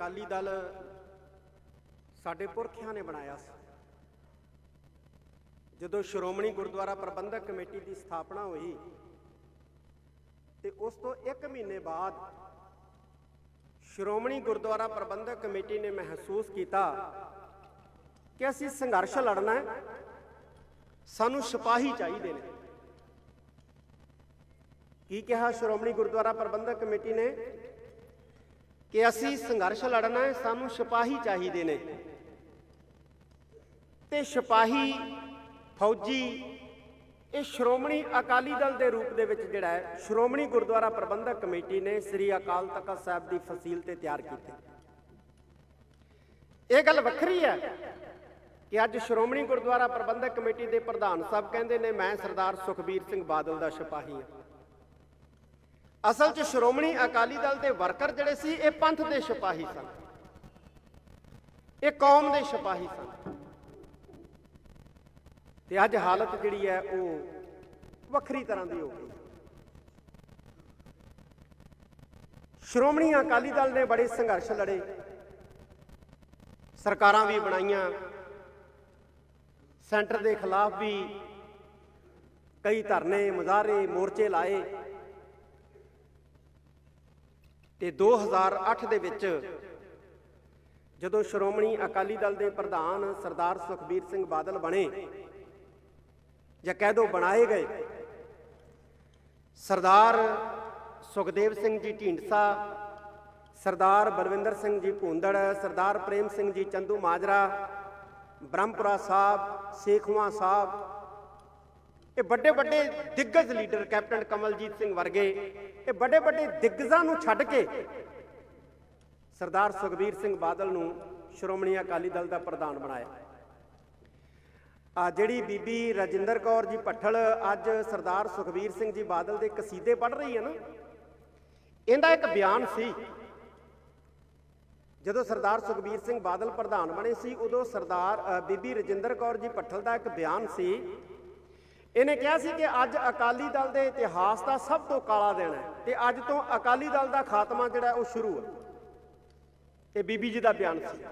ਅਕਾਲੀ ਦਲ ਸਾਡੇ ਪੁਰਖਿਆਂ ਨੇ ਬਣਾਇਆ ਸੀ। ਜਦੋਂ ਸ਼੍ਰੋਮਣੀ ਗੁਰਦੁਆਰਾ ਪ੍ਰਬੰਧਕ ਕਮੇਟੀ ਦੀ ਸਥਾਪਨਾ ਹੋਈ ਤੇ ਉਸ ਤੋਂ 1 ਮਹੀਨੇ ਬਾਅਦ ਸ਼੍ਰੋਮਣੀ ਗੁਰਦੁਆਰਾ ਪ੍ਰਬੰਧਕ ਕਮੇਟੀ ਨੇ ਮਹਿਸੂਸ ਕੀਤਾ ਕਿ ਅਸੀਂ ਸੰਘਰਸ਼ ਲੜਨਾ ਹੈ, ਸਾਨੂੰ ਸਿਪਾਹੀ ਚਾਹੀਦੇ ਨੇ। ਕੀ ਕਿਹਾ ਸ਼੍ਰੋਮਣੀ ਗੁਰਦੁਆਰਾ ਪ੍ਰਬੰਧਕ ਕਮੇਟੀ ਨੇ? ਕਿ ਅਸੀਂ ਸੰਘਰਸ਼ ਲੜਨਾ ਹੈ, ਸਾਨੂੰ ਸਿਪਾਹੀ ਚਾਹੀਦੇ ਨੇ। ਤੇ ਸਿਪਾਹੀ, ਫੌਜੀ, ਇਹ ਸ਼੍ਰੋਮਣੀ ਅਕਾਲੀ ਦਲ ਦੇ ਰੂਪ ਦੇ ਵਿੱਚ ਜਿਹੜਾ ਹੈ, ਸ਼੍ਰੋਮਣੀ ਗੁਰਦੁਆਰਾ ਪ੍ਰਬੰਧਕ ਕਮੇਟੀ ਨੇ ਸ੍ਰੀ ਅਕਾਲ ਤਖਤ ਸਾਹਿਬ ਦੀ ਫਸੀਲ ਤੇ ਤਿਆਰ ਕੀਤੇ। ਇਹ ਗੱਲ ਵੱਖਰੀ ਹੈ ਕਿ ਅੱਜ ਸ਼੍ਰੋਮਣੀ ਗੁਰਦੁਆਰਾ ਪ੍ਰਬੰਧਕ ਕਮੇਟੀ ਦੇ ਪ੍ਰਧਾਨ ਸਾਹਿਬ ਕਹਿੰਦੇ ਨੇ, ਮੈਂ ਸਰਦਾਰ ਸੁਖਬੀਰ ਸਿੰਘ ਬਾਦਲ ਦਾ ਸਿਪਾਹੀ ਹਾਂ। ਅਸਲ 'ਚ ਸ਼੍ਰੋਮਣੀ ਅਕਾਲੀ ਦਲ ਦੇ ਵਰਕਰ ਜਿਹੜੇ ਸੀ, ਇਹ ਪੰਥ ਦੇ ਸਿਪਾਹੀ ਸਨ। ਇਹ ਕੌਮ ਦੇ ਸਿਪਾਹੀ ਸਨ। ਤੇ ਅੱਜ ਹਾਲਤ ਜਿਹੜੀ ਹੈ, ਉਹ ਵੱਖਰੀ ਤਰ੍ਹਾਂ ਦੀ ਹੋ ਗਈ। ਸ਼੍ਰੋਮਣੀ ਅਕਾਲੀ ਦਲ ਨੇ ਬੜੇ ਸੰਘਰਸ਼ ਲੜੇ। ਸਰਕਾਰਾਂ ਵੀ ਬਣਾਈਆਂ। ਸੈਂਟਰ ਦੇ ਖਿਲਾਫ ਵੀ ਕਈ ਧਰਨੇ ਮੁਜ਼ਾਹਰੇ ਮੋਰਚੇ ਲਾਏ। ਤੇ 2008 ਦੇ ਵਿੱਚ ਜਦੋਂ ਸ਼੍ਰੋਮਣੀ ਅਕਾਲੀ ਦਲ ਦੇ ਪ੍ਰਧਾਨ ਸਰਦਾਰ ਸੁਖਬੀਰ ਸਿੰਘ ਬਾਦਲ ਬਣੇ ਜਾਂ ਕਹਿ ਦੋ ਬਣਾਏ ਗਏ, ਸਰਦਾਰ ਸੁਖਦੇਵ ਸਿੰਘ ਜੀ ਢੀਂਡਸਾ, ਸਰਦਾਰ ਬਲਵਿੰਦਰ ਸਿੰਘ ਜੀ ਭੂੰਦੜ, ਸਰਦਾਰ ਪ੍ਰੇਮ ਸਿੰਘ ਜੀ ਚੰਦੂ ਮਾਜਰਾ, ਬ੍ਰਹਮਪੁਰਾ ਸਾਹਿਬ ਸੇਖਵਾ ਸਾਹਿਬ ਇਹ ਵੱਡੇ ਵੱਡੇ ਦਿੱਗਜ ਲੀਡਰ ਕੈਪਟਨ ਕਮਲਜੀਤ ਸਿੰਘ ਵਰਗੇ, ਇਹ ਵੱਡੇ ਵੱਡੇ ਦਿੱਗਜਾਂ ਨੂੰ ਛੱਡ ਕੇ ਸਰਦਾਰ ਸੁਖਬੀਰ ਸਿੰਘ ਬਾਦਲ ਨੂੰ ਸ਼੍ਰੋਮਣੀ ਅਕਾਲੀ ਦਲ ਦਾ ਪ੍ਰਧਾਨ ਬਣਾਇਆ। ਆ ਜਿਹੜੀ ਬੀਬੀ ਰਜਿੰਦਰ ਕੌਰ ਜੀ ਭੱਠਲ ਅੱਜ ਸਰਦਾਰ ਸੁਖਬੀਰ ਸਿੰਘ ਜੀ ਬਾਦਲ ਦੇ ਕਸੀਦੇ ਪੜ੍ਹ ਰਹੀ ਹੈ ਨਾ, ਇਹਦਾ ਇੱਕ ਬਿਆਨ ਸੀ। ਜਦੋਂ ਸਰਦਾਰ ਸੁਖਬੀਰ ਸਿੰਘ ਬਾਦਲ ਪ੍ਰਧਾਨ ਬਣੇ ਸੀ, ਉਦੋਂ ਸਰਦਾਰ ਬੀਬੀ ਰਜਿੰਦਰ ਕੌਰ ਜੀ ਭੱਠਲ ਦਾ ਇੱਕ ਬਿਆਨ ਸੀ ਇਹਨੇ ਕਿਹਾ ਸੀ ਕਿ ਅੱਜ ਅਕਾਲੀ ਦਲ ਦੇ ਇਤਿਹਾਸ ਦਾ ਸਭ ਤੋਂ ਕਾਲਾ ਦਿਨ ਹੈ ਤੇ ਅੱਜ ਤੋਂ ਅਕਾਲੀ ਦਲ ਦਾ ਖਾਤਮਾ ਜਿਹੜਾ ਉਹ ਸ਼ੁਰੂ ਹੈ। ਇਹ ਬੀਬੀ ਜੀ ਦਾ ਬਿਆਨ ਸੀ।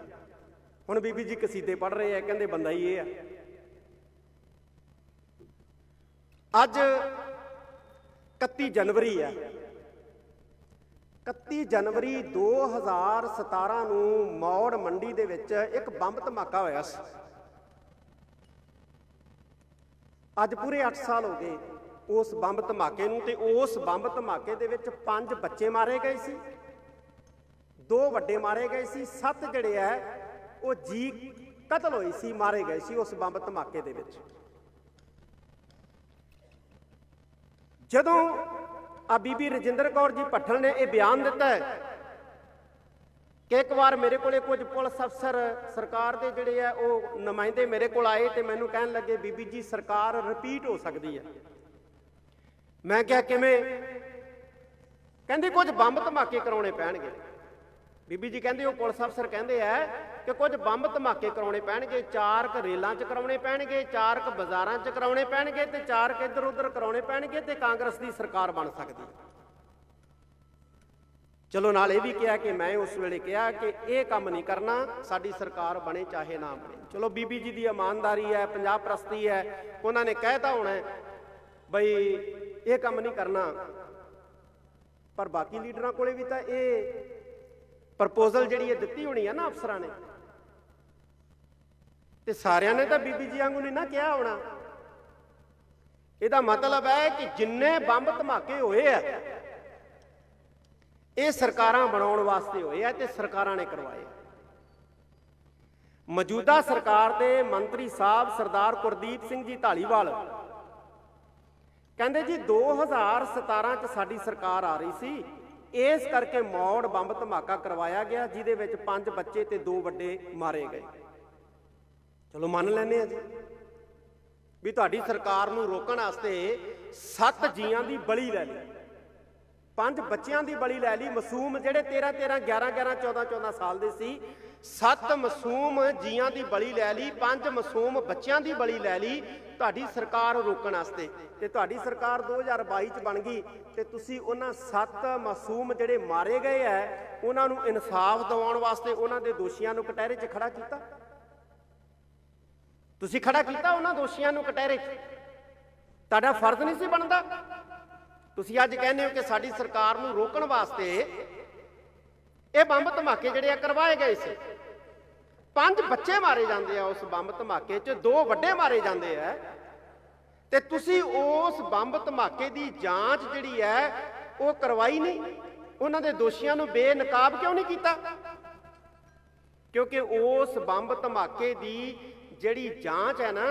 ਹੁਣ ਬੀਬੀ ਜੀ ਕਸੀਦੇ ਪੜ੍ਹ ਰਹੇ ਆ, ਕਹਿੰਦੇ ਬੰਦਾ ਹੀ ਇਹ ਆ। ਅੱਜ 31 ਜਨਵਰੀ ਹੈ। 31 ਜਨਵਰੀ 2017 ਨੂੰ ਮੌੜ ਮੰਡੀ ਦੇ ਵਿੱਚ ਇੱਕ ਬੰਬ ਧਮਾਕਾ ਹੋਇਆ ਸੀ। ਅੱਜ ਪੂਰੇ 8 ਸਾਲ ਹੋ ਗਏ ਉਸ ਬੰਬ ਧਮਾਕੇ ਨੂੰ ਤੇ ਉਸ ਬੰਬ ਧਮਾਕੇ ਦੇ ਵਿੱਚ ਪੰਜ ਬੱਚੇ ਮਾਰੇ ਗਏ ਸੀ। ਦੋ ਵੱਡੇ ਮਾਰੇ ਗਏ ਸੀ। ਸੱਤ ਜਿਹੜੇ ਐ ਉਹ ਜੀ ਕਤਲ ਹੋਏ ਸੀ, ਮਾਰੇ ਗਏ ਸੀ ਉਸ ਬੰਬ ਧਮਾਕੇ ਦੇ ਵਿੱਚ। ਜਦੋਂ ਆ ਬੀਬੀ ਰਜਿੰਦਰ ਕੌਰ ਜੀ ਭੱਠਲ ਨੇ ਇਹ ਬਿਆਨ ਦਿੱਤਾ ਹੈ ਕਿ ਇੱਕ ਵਾਰ ਮੇਰੇ ਕੋਲੇ ਕੁਝ ਪੁਲਿਸ ਅਫਸਰ ਸਰਕਾਰ ਦੇ ਜਿਹੜੇ ਆ, ਉਹ ਨੁਮਾਇੰਦੇ ਮੇਰੇ ਕੋਲ ਆਏ ਤੇ ਮੈਨੂੰ ਕਹਿਣ ਲੱਗੇ, ਬੀਬੀ ਜੀ, ਸਰਕਾਰ ਰਿਪੀਟ ਹੋ ਸਕਦੀ ਹੈ। ਮੈਂ ਕਿਹਾ, ਕਿਵੇਂ? ਕਹਿੰਦੇ, ਕੁਝ ਬੰਬ ਧਮਾਕੇ ਕਰਾਉਣੇ ਪੈਣਗੇ। ਬੀਬੀ ਜੀ ਕਹਿੰਦੇ, ਉਹ ਪੁਲਿਸ ਅਫਸਰ ਕਹਿੰਦੇ ਆ ਕਿ ਕੁਝ ਬੰਬ ਧਮਾਕੇ ਕਰਾਉਣੇ ਪੈਣਗੇ ਚਾਰ ਕ ਰੇਲਾਂ 'ਚ ਕਰਾਉਣੇ ਪੈਣਗੇ ਚਾਰ ਕ ਬਾਜ਼ਾਰਾਂ 'ਚ ਕਰਾਉਣੇ ਪੈਣਗੇ ਤੇ ਚਾਰ ਕ ਇੱਧਰ ਉੱਧਰ ਕਰਾਉਣੇ ਪੈਣਗੇ ਤੇ ਕਾਂਗਰਸ ਦੀ ਸਰਕਾਰ ਬਣ ਸਕਦੀ ਹੈ। ਚਲੋ ਨਾਲ ਇਹ ਵੀ ਕਿਹਾ ਕਿ ਮੈਂ ਉਸ ਵੇਲੇ ਕਿਹਾ ਕਿ ਇਹ ਕੰਮ ਨਹੀਂ ਕਰਨਾ, ਸਾਡੀ ਸਰਕਾਰ ਬਣੇ ਚਾਹੇ ਨਾ ਬਣੇ। ਚਲੋ ਬੀਬੀ ਜੀ ਦੀ ਇਮਾਨਦਾਰੀ ਹੈ ਪੰਜਾਬ ਪ੍ਰਸਤੀ ਹੈ, ਉਹਨਾਂ ਨੇ ਕਹਿਤਾ ਹੋਣਾ ਬਈ ਇਹ ਕੰਮ ਨਹੀਂ ਕਰਨਾ। ਪਰ ਬਾਕੀ ਲੀਡਰਾਂ ਕੋਲੇ ਵੀ ਤਾਂ ਇਹ ਪ੍ਰਪੋਜ਼ਲ ਜਿਹੜੀ ਇਹ ਦਿੱਤੀ ਹੋਣੀ ਆ ਨਾ ਅਫਸਰਾਂ ਨੇ, ਤੇ ਸਾਰਿਆਂ ਨੇ ਤਾਂ ਬੀਬੀ ਜੀ ਵਾਂਗੂ ਨਹੀਂ ਨਾ ਕਿਹਾ ਹੋਣਾ। ਇਹਦਾ ਮਤਲਬ ਹੈ ਕਿ ਜਿੰਨੇ ਬੰਬ ਧਮਾਕੇ ਹੋਏ ਆ ਇਹ ਸਰਕਾਰਾਂ ਬਣਾਉਣ ਵਾਸਤੇ ਹੋਏ ਆ ਤੇ ਸਰਕਾਰਾਂ ਨੇ ਕਰਵਾਏ ਮੌਜੂਦਾ ਸਰਕਾਰ ਦੇ ਮੰਤਰੀ ਸਾਹਿਬ ਸਰਦਾਰ ਗੁਰਦੀਪ ਸਿੰਘ ਜੀ ਢਾਲੀਵਾਲ ਕਹਿੰਦੇ ਜੀ 2017 ਚ ਸਾਡੀ ਸਰਕਾਰ ਆ ਰਹੀ ਸੀ। ਇਸ ਕਰਕੇ ਮੌੜ ਬੰਬ ਧਮਾਕਾ ਕਰਵਾਇਆ ਗਿਆ, ਜਿਹਦੇ ਵਿੱਚ ਪੰਜ ਬੱਚੇ ਤੇ ਦੋ ਵੱਡੇ ਮਾਰੇ ਗਏ। ਚਲੋ ਮੰਨ ਲੈਨੇ ਆ ਜੀ ਵੀ ਤੁਹਾਡੀ ਸਰਕਾਰ ਨੂੰ ਰੋਕਣ ਵਾਸਤੇ ਸੱਤ ਜੀਆਂ ਦੀ ਬਲੀ ਲੈ ਲਈ। ਪੰਜ ਬੱਚਿਆਂ ਦੀ ਬਲੀ ਲੈ ਲਈ। ਮਾਸੂਮ ਜਿਹੜੇ 13 13 11 11 14 14 ਸਾਲ ਦੇ ਸੀ, ਸੱਤ ਮਾਸੂਮ ਜੀਆਂ ਦੀ ਬਲੀ ਲੈ ਲਈ, ਪੰਜ ਮਾਸੂਮ ਬੱਚਿਆਂ ਦੀ ਬਲੀ ਲੈ ਲਈ, ਤੁਹਾਡੀ ਸਰਕਾਰ ਰੋਕਣ ਵਾਸਤੇ। ਤੇ ਤੁਹਾਡੀ ਸਰਕਾਰ 2022 ਚ ਬਣ ਗਈ, ਤੇ ਤੁਸੀਂ ਉਹਨਾਂ ਸੱਤ ਮਾਸੂਮ ਜਿਹੜੇ ਮਾਰੇ ਗਏ ਐ, ਉਹਨਾਂ ਨੂੰ ਇਨਸਾਫ ਦਿਵਾਉਣ ਵਾਸਤੇ ਉਹਨਾਂ ਦੇ ਦੋਸ਼ੀਆਂ ਨੂੰ ਕਟਹਿਰੇ 'ਚ ਖੜਾ ਕੀਤਾ? ਤੁਸੀਂ ਖੜਾ ਕੀਤਾ ਉਹਨਾਂ ਦੋਸ਼ੀਆਂ ਨੂੰ ਕਟਹਿਰੇ 'ਚ? ਤੁਹਾਡਾ ਫਰਜ਼ ਨਹੀਂ ਸੀ ਬਣਦਾ? ਤੁਸੀਂ ਅੱਜ ਕਹਿੰਦੇ ਹੋ ਕਿ ਸਾਡੀ ਸਰਕਾਰ ਨੂੰ ਰੋਕਣ ਵਾਸਤੇ ਇਹ ਬੰਬ ਧਮਾਕੇ ਜਿਹੜੇ ਆ ਕਰਵਾਏ ਗਏ ਸੀ। ਪੰਜ ਬੱਚੇ ਮਾਰੇ ਜਾਂਦੇ ਆ ਉਸ ਬੰਬ ਧਮਾਕੇ 'ਚ, ਦੋ ਵੱਡੇ ਮਾਰੇ ਜਾਂਦੇ ਆ। ਤੇ ਤੁਸੀਂ ਉਸ ਬੰਬ ਧਮਾਕੇ ਦੀ ਜਾਂਚ ਜਿਹੜੀ ਹੈ ਉਹ ਕਰਵਾਈ ਨਹੀਂ। ਉਹਨਾਂ ਦੇ ਦੋਸ਼ੀਆਂ ਨੂੰ ਬੇਨਕਾਬ ਕਿਉਂ ਨਹੀਂ ਕੀਤਾ? ਕਿਉਂਕਿ ਉਸ ਬੰਬ ਧਮਾਕੇ ਦੀ ਜਿਹੜੀ ਜਾਂਚ ਹੈ ਨਾ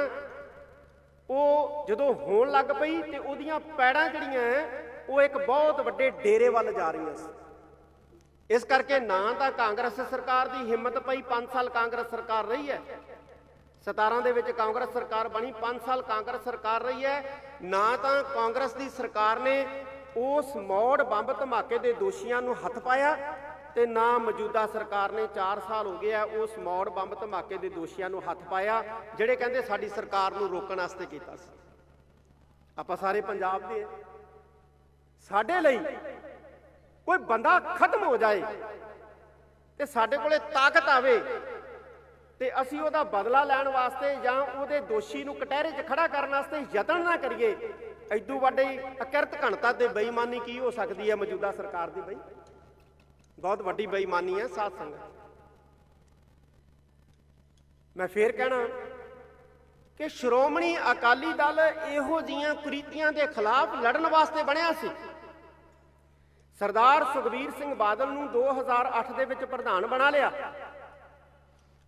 ਉਹ ਜਦੋਂ ਹੋਣ ਲੱਗ ਪਈ ਤੇ ਉਹਦੀਆਂ ਪੈੜਾਂ ਜਿਹੜੀਆਂ ਹੈ, ਉਹ ਇੱਕ ਬਹੁਤ ਵੱਡੇ ਡੇਰੇ ਵੱਲ ਜਾ ਰਹੀਆਂ ਸੀ। ਇਸ ਕਰਕੇ ਨਾ ਤਾਂ ਕਾਂਗਰਸ ਸਰਕਾਰ ਦੀ ਹਿੰਮਤ ਪਈ 5 ਸਾਲ ਕਾਂਗਰਸ ਸਰਕਾਰ ਰਹੀ ਹੈ 17 ਦੇ ਵਿੱਚ ਕਾਂਗਰਸ ਸਰਕਾਰ ਬਣੀ 5 ਸਾਲ ਕਾਂਗਰਸ ਸਰਕਾਰ ਰਹੀ ਹੈ ਨਾ ਤਾਂ ਕਾਂਗਰਸ ਦੀ ਸਰਕਾਰ ਨੇ ਉਸ ਮੌੜ ਬੰਬ ਧਮਾਕੇ ਦੇ ਦੋਸ਼ੀਆਂ ਨੂੰ ਹੱਥ ਪਾਇਆ ਤੇ ਨਾ ਮੌਜੂਦਾ ਸਰਕਾਰ ਨੇ 4 ਸਾਲ ਹੋ ਗਏ ਆ ਉਸ ਮੌੜ ਬੰਬ ਧਮਾਕੇ ਦੇ ਦੋਸ਼ੀਆਂ ਨੂੰ ਹੱਥ ਪਾਇਆ, ਜਿਹੜੇ ਕਹਿੰਦੇ ਸਾਡੀ ਸਰਕਾਰ ਨੂੰ ਰੋਕਣ ਵਾਸਤੇ ਕੀਤਾ ਸੀ। ਆਪਾਂ ਸਾਰੇ ਪੰਜਾਬ ਦੇ ਸਾਡੇ ਲਈ ਕੋਈ ਬੰਦਾ ਖਤਮ ਹੋ ਜਾਏ ਤੇ ਸਾਡੇ ਕੋਲੇ ਤਾਕਤ ਆਵੇ ਤੇ ਅਸੀਂ ਉਹਦਾ ਬਦਲਾ ਲੈਣ ਵਾਸਤੇ ਜਾਂ ਉਹਦੇ ਦੋਸ਼ੀ ਨੂੰ ਕਟਹਿਰੇ 'ਚ ਖੜਾ ਕਰਨ ਵਾਸਤੇ ਯਤਨ ਨਾ ਕਰੀਏ, ਐਦੂ ਵੱਡੀ ਅਕਿਰਤ ਘਣਤਾ ਤੇ ਬੇਈਮਾਨੀ ਕੀ ਹੋ ਸਕਦੀ ਹੈ ਮੌਜੂਦਾ ਸਰਕਾਰ ਦੀ ਬਈ? ਬਹੁਤ ਵੱਡੀ ਬੇਈਮਾਨੀ ਹੈ, ਸਾਧ ਸੰਗਤ। ਮੈਂ ਫੇਰ ਕਹਿਣਾ ਕਿ ਸ਼੍ਰੋਮਣੀ ਅਕਾਲੀ ਦਲ ਇਹੋ ਜੀਆਂ ਕੁਰੀਤੀਆਂ ਦੇ ਖਿਲਾਫ ਲੜਨ ਵਾਸਤੇ ਬਣਿਆ ਸੀ। ਸਰਦਾਰ ਸੁਖਬੀਰ ਸਿੰਘ ਬਾਦਲ ਨੂੰ 2008 ਦੇ ਵਿੱਚ ਪ੍ਰਧਾਨ ਬਣਾ ਲਿਆ।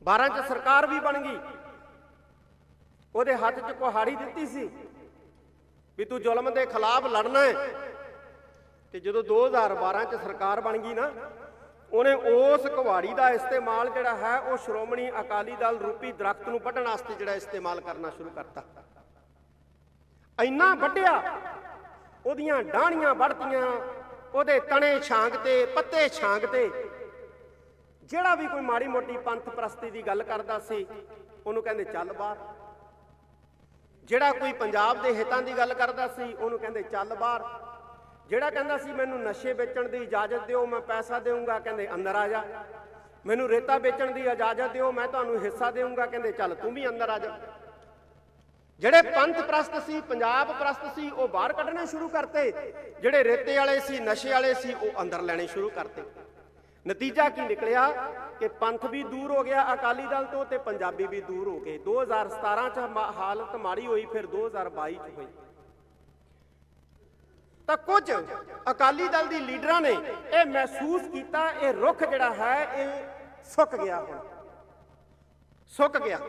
12 ਚ ਸਰਕਾਰ ਵੀ ਬਣ ਗਈ। ਉਹਦੇ ਹੱਥ 'ਚ ਕੁਹਾੜੀ ਦਿੱਤੀ ਸੀ ਵੀ ਤੂੰ ਜ਼ੁਲਮ ਦੇ ਖਿਲਾਫ ਲੜਨਾ ਹੈ। ਤੇ ਜਦੋਂ 2012 ਚ ਸਰਕਾਰ ਬਣ ਗਈ ਨਾ, ਉਹਨੇ ਉਸ ਕੁਹਾੜੀ ਦਾ ਇਸਤੇਮਾਲ ਜਿਹੜਾ ਹੈ, ਉਹ ਸ਼੍ਰੋਮਣੀ ਅਕਾਲੀ ਦਲ ਰੂਪੀ ਦਰਖਤ ਨੂੰ ਵੱਢਣ ਵਾਸਤੇ ਜਿਹੜਾ ਇਸਤੇਮਾਲ ਕਰਨਾ ਸ਼ੁਰੂ ਕਰਤਾ। ਇੰਨਾ ਵੱਢਿਆ, ਉਹਦੀਆਂ ਡਾਹਣੀਆਂ ਵੱਢਤੀਆਂ, ਉਹਦੇ ਤਣੇ ਛਾਂਗ ਤੇ, ਪੱਤੇ ਛਾਂਗ ਤੇ, ਜਿਹੜਾ ਵੀ ਕੋਈ ਮਾੜੀ ਮੋਟੀ ਪੰਥ ਪ੍ਰਸਤੀ ਦੀ ਗੱਲ ਕਰਦਾ ਸੀ, ਉਹਨੂੰ ਕਹਿੰਦੇ ਚੱਲ ਬਾਹਰ। ਜਿਹੜਾ ਕੋਈ ਪੰਜਾਬ ਦੇ ਹਿੱਤਾਂ ਦੀ ਗੱਲ ਕਰਦਾ ਸੀ, ਉਹਨੂੰ ਕਹਿੰਦੇ ਚੱਲ ਬਾਹਰ। ਜਿਹੜਾ ਕਹਿੰਦਾ ਸੀ ਮੈਨੂੰ ਨਸ਼ੇ ਵੇਚਣ ਦੀ ਇਜਾਜ਼ਤ ਦਿਓ, ਮੈਂ ਪੈਸਾ ਦੇਵਾਂਗਾ ਕਹਿੰਦੇ ਅੰਦਰ ਆ ਜਾ। ਮੈਨੂੰ ਰੇਤਾ ਵੇਚਣ ਦੀ ਇਜਾਜ਼ਤ ਦਿਓ, ਮੈਂ ਤੁਹਾਨੂੰ ਹਿੱਸਾ ਦੇਵਾਂਗਾ ਕਹਿੰਦੇ ਚੱਲ ਤੂੰ ਵੀ ਅੰਦਰ ਆ ਜਾ। ਜਿਹੜੇ ਪੰਥ ਪ੍ਰਸਤ ਸੀ, ਪੰਜਾਬ ਪ੍ਰਸਤ ਸੀ, ਉਹ ਬਾਹਰ ਕੱਢਣੇ ਸ਼ੁਰੂ ਕਰਤੇ। ਜਿਹੜੇ ਰੇਤੇ ਵਾਲੇ ਸੀ, ਨਸ਼ੇ ਵਾਲੇ ਸੀ, ਉਹ ਅੰਦਰ ਲੈਣੇ ਸ਼ੁਰੂ ਕਰਤੇ। ਨਤੀਜਾ ਕੀ ਨਿਕਲਿਆ? ਕਿ ਪੰਥ ਵੀ ਦੂਰ ਹੋ ਗਿਆ ਅਕਾਲੀ ਦਲ ਤੋਂ ਤੇ ਪੰਜਾਬੀ ਵੀ ਦੂਰ ਹੋ ਗਏ। 2017 ਚ ਮਾ- ਹਾਲਤ ਮਾੜੀ ਹੋਈ, ਫਿਰ 2022 ਚ ਹੋਈ। ਤਾਂ ਕੁਝ ਅਕਾਲੀ ਦਲ ਦੀ ਲੀਡਰਾਂ ਨੇ ਇਹ ਮਹਿਸੂਸ ਕੀਤਾ, ਇਹ ਰੁੱਖ ਜਿਹੜਾ ਹੈ, ਇਹ ਸੁੱਕ ਗਿਆ ਹੁਣ। ਸੁੱਕ ਗਿਆ।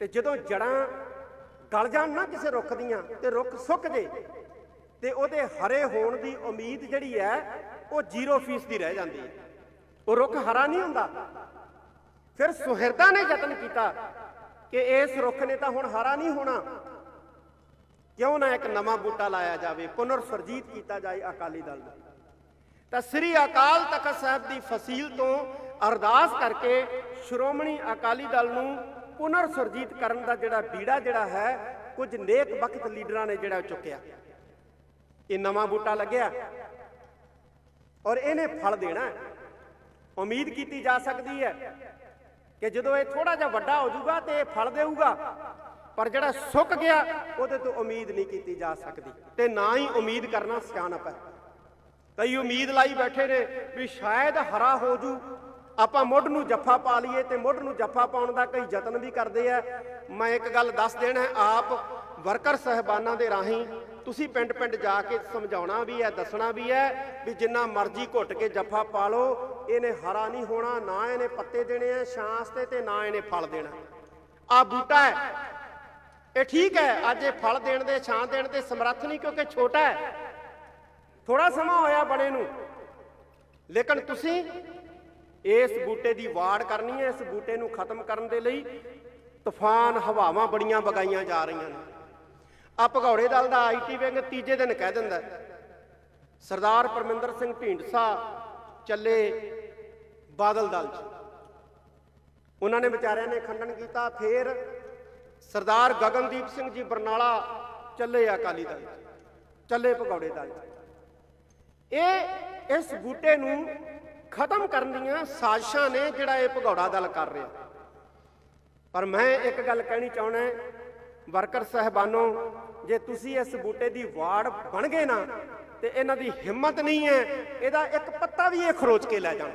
ਤੇ ਜਦੋਂ ਜੜਾਂ ਗਲ ਜਾਣ ਨਾ ਕਿਸੇ ਰੁੱਖ ਦੀਆਂ ਤੇ ਰੁੱਖ ਸੁੱਕ ਜੇ, ਤੇ ਉਹਦੇ ਹਰੇ ਹੋਣ ਦੀ ਉਮੀਦ ਜਿਹੜੀ ਹੈ, ਉਹ 0% ਦੀ ਰਹਿ ਜਾਂਦੀ ਹੈ। ਉਹ ਰੁੱਖ ਹਰਾ ਨਹੀਂ ਹੁੰਦਾ। ਫਿਰ ਸੁਹਿਰਦਾ ਨੇ ਯਤਨ ਕੀਤਾ ਕਿ ਇਸ ਰੁੱਖ ਨੇ ਤਾਂ ਹੁਣ ਹਰਾ ਨਹੀਂ ਹੋਣਾ। ਕਿਉਂ ਨਾ ਇੱਕ ਨਵਾਂ ਬੂਟਾ ਲਾਇਆ ਜਾਵੇ? ਪੁਨਰ ਸੁਰਜੀਤ ਕੀਤਾ ਜਾਏ ਅਕਾਲੀ ਦਲ ਨੂੰ। ਤਾਂ ਸ੍ਰੀ ਅਕਾਲ ਤਖਤ ਸਾਹਿਬ ਦੀ ਫਸੀਲ ਤੋਂ ਅਰਦਾਸ ਕਰਕੇ ਸ਼੍ਰੋਮਣੀ ਅਕਾਲੀ ਦਲ ਨੂੰ ਪੁਨਰ ਸੁਰਜੀਤ ਕਰਨ ਦਾ ਜਿਹੜਾ ਬੀੜਾ ਜਿਹੜਾ ਹੈ, ਕੁਝ ਨੇਕ ਵਕਤ ਲੀਡਰਾਂ ਨੇ ਜਿਹੜਾ ਚੁੱਕਿਆ। ਇਹ ਨਵਾਂ ਬੂਟਾ ਲੱਗਿਆ ਔਰ ਇਹਨੇ ਫਲ ਦੇਣਾ ਉਮੀਦ ਕੀਤੀ ਜਾ ਸਕਦੀ ਹੈ ਕਿ ਜਦੋਂ ਇਹ ਥੋੜਾ ਜਿਹਾ ਵੱਡਾ ਹੋ ਜਾਊਗਾ ਤੇ ਇਹ ਫਲ ਦੇਊਗਾ ਪਰ ਜਿਹੜਾ ਸੁੱਕ ਗਿਆ, ਉਹਦੇ ਤੋਂ ਉਮੀਦ ਨਹੀਂ ਕੀਤੀ ਜਾ ਸਕਦੀ। ਤੇ ਨਾ ਹੀ ਉਮੀਦ ਕਰਨਾ ਸਿਆਣਪ ਹੈ। ਕਈ ਉਮੀਦ ਲਾਈ ਬੈਠੇ ਨੇ ਵੀ ਸ਼ਾਇਦ ਹਰਾ ਹੋ ਜੂ। ਆਪਾਂ ਮੁੱਢ ਨੂੰ ਜੱਫਾ ਪਾ ਲਈਏ ਤੇ ਮੁੱਢ ਨੂੰ ਜੱਫਾ ਪਾਉਣ ਦਾ ਕਈ ਯਤਨ ਵੀ ਕਰਦੇ ਆ। ਮੈਂ ਇੱਕ ਗੱਲ ਦੱਸ ਦੇਣਾ ਆਪ ਵਰਕਰ ਸਹਿਬਾਨਾਂ ਦੇ ਰਾਹੀਂ ਤੁਸੀਂ ਪਿੰਡ ਪਿੰਡ ਜਾ ਕੇ ਸਮਝਾਉਣਾ ਵੀ ਹੈ, ਦੱਸਣਾ ਵੀ ਹੈ ਵੀ ਜਿੰਨਾ ਮਰਜ਼ੀ ਘੁੱਟ ਕੇ ਜੱਫਾ ਪਾ ਲਓ, ਇਹਨੇ ਹਰਾ ਨਹੀਂ ਹੋਣਾ, ਨਾ ਇਹਨੇ ਪੱਤੇ ਦੇਣੇ ਆ ਛਾਂ ਤੇ ਤੇ ਨਾ ਇਹਨੇ ਫਲ ਦੇਣਾ। ਆ ਬੂਟਾ ਹੈ ਇਹ ਠੀਕ ਹੈ, ਅੱਜ ਇਹ ਫਲ ਦੇਣ ਦੇ, ਛਾਂ ਦੇਣ ਦੇ ਸਮਰੱਥ ਨਹੀਂ ਕਿਉਂਕਿ ਛੋਟਾ ਹੈ। ਥੋੜਾ ਸਮਾਂ ਹੋਇਆ ਬਣੇ ਨੂੰ। ਲੇਕਿਨ ਤੁਸੀਂ ਇਸ ਬੂਟੇ ਦੀ ਵਾੜ ਕਰਨੀ ਹੈ, ਇਸ ਬੂਟੇ ਨੂੰ ਖਤਮ ਕਰਨ ਦੇ ਲਈ ਤੂਫਾਨ ਹਵਾਵਾਂ ਬੜੀਆਂ ਵਗਾਈਆਂ ਜਾ ਰਹੀਆਂ ਨੇ। ਆ ਭਗੌੜੇ ਦਲ ਦਾ ਆਈਟੀ ਵਿੰਗ ਤੀਜੇ ਦਿਨ ਕਹਿ ਦਿੰਦਾ ਸਰਦਾਰ ਪਰਮਿੰਦਰ ਸਿੰਘ ਢੀਂਡਸਾ ਚੱਲੇ ਬਾਦਲ ਦਲ ਚ। ਉਹਨਾਂ ਨੇ ਵਿਚਾਰਿਆਂ ਨੇ ਖੰਡਨ ਕੀਤਾ, ਫਿਰ ਸਰਦਾਰ ਗਗਨਦੀਪ ਸਿੰਘ ਜੀ ਬਰਨਾਲਾ ਚੱਲੇ ਅਕਾਲੀ ਦਲ ਚੱਲੇ ਭਗੌੜੇ ਦਲ ਇਹ, ਇਸ ਬੂਟੇ ਨੂੰ ਖਤਮ ਕਰਨ ਦੀਆਂ ਸਾਜ਼ਿਸ਼ਾਂ ਨੇ ਜਿਹੜਾ ਇਹ ਭਗੌੜਾ ਦਲ ਕਰ ਰਿਹਾ। ਪਰ ਮੈਂ ਇੱਕ ਗੱਲ ਕਹਿਣੀ ਚਾਹੁੰਦਾ ਵਰਕਰ ਸਹਿਬਾਨੋ, ਜੇ ਤੁਸੀਂ ਇਸ ਬੂਟੇ ਦੀ ਵਾੜ ਬਣ ਗਏ ਨਾ, ਤੇ ਇਹਨਾਂ ਦੀ ਹਿੰਮਤ ਨਹੀਂ ਹੈ, ਇਹਦਾ ਇੱਕ ਪੱਤਾ ਵੀ ਇਹ ਖਰੋਚ ਕੇ ਲੈ ਜਾਣ।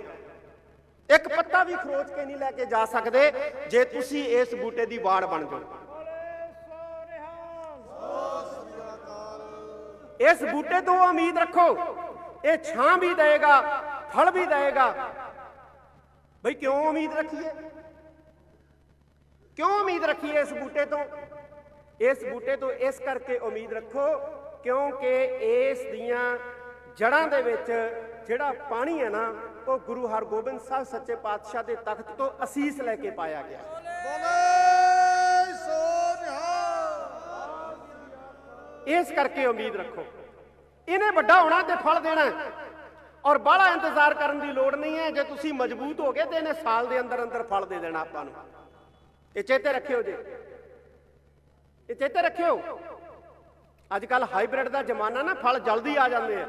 ਇੱਕ ਪੱਤਾ ਵੀ ਖਰੋਚ ਕੇ ਨਹੀਂ ਲੈ ਕੇ ਜਾ ਸਕਦੇ, ਜੇ ਤੁਸੀਂ ਇਸ ਬੂਟੇ ਦੀ ਵਾੜ ਬਣ ਜਾਓ। ਇਸ ਬੂਟੇ ਤੋਂ ਉਮੀਦ ਰੱਖੋ। ਇਹ ਛਾਂ ਵੀ ਦੇਗਾ ਫਲ ਵੀ ਦੇਗਾ ਬਈ ਕਿਉਂ ਉਮੀਦ ਰੱਖੀਏ? ਕਿਉਂ ਉਮੀਦ ਰੱਖੀਏ ਇਸ ਬੂਟੇ ਤੋਂ? ਇਸ ਬੂਟੇ ਤੋਂ ਇਸ ਕਰਕੇ ਉਮੀਦ ਰੱਖੋ ਕਿਉਂਕਿ ਇਸ ਦੀਆਂ ਜੜਾਂ ਦੇ ਵਿੱਚ ਜਿਹੜਾ ਪਾਣੀ ਹੈ ਨਾ, ਉਹ ਗੁਰੂ ਹਰਗੋਬਿੰਦ ਸਾਹਿਬ ਸੱਚੇ ਪਾਤਸ਼ਾਹ ਦੇ ਤਖਤ ਤੋਂ ਅਸੀਸ ਲੈ ਕੇ ਪਾਇਆ ਗਿਆ। ਬੋਲੇ। ਇਸ ਕਰਕੇ ਉਮੀਦ ਰੱਖੋ। ਇਹਨੇ ਵੱਡਾ ਹੋਣਾ ਤੇ ਫਲ ਦੇਣਾ ਔਰ ਬਾਹਲਾ ਇੰਤਜ਼ਾਰ ਕਰਨ ਦੀ ਲੋੜ ਨਹੀਂ ਹੈ। ਜੇ ਤੁਸੀਂ ਮਜ਼ਬੂਤ ਹੋ ਗਏ ਤੇ ਇਹਨੇ ਸਾਲ ਦੇ ਅੰਦਰ ਅੰਦਰ ਫਲ ਦੇ ਦੇਣਾ ਆਪਾਂ ਨੂੰ। ਇਹ ਚੇਤੇ ਰੱਖਿਓ ਜੀ। ਇਹ ਚੇਤੇ ਰੱਖਿਓ। ਅੱਜ ਕੱਲ ਹਾਈਬ੍ਰਿਡ ਦਾ ਜ਼ਮਾਨਾ ਨਾ, ਫਲ ਜਲਦੀ ਆ ਜਾਂਦੇ ਆ।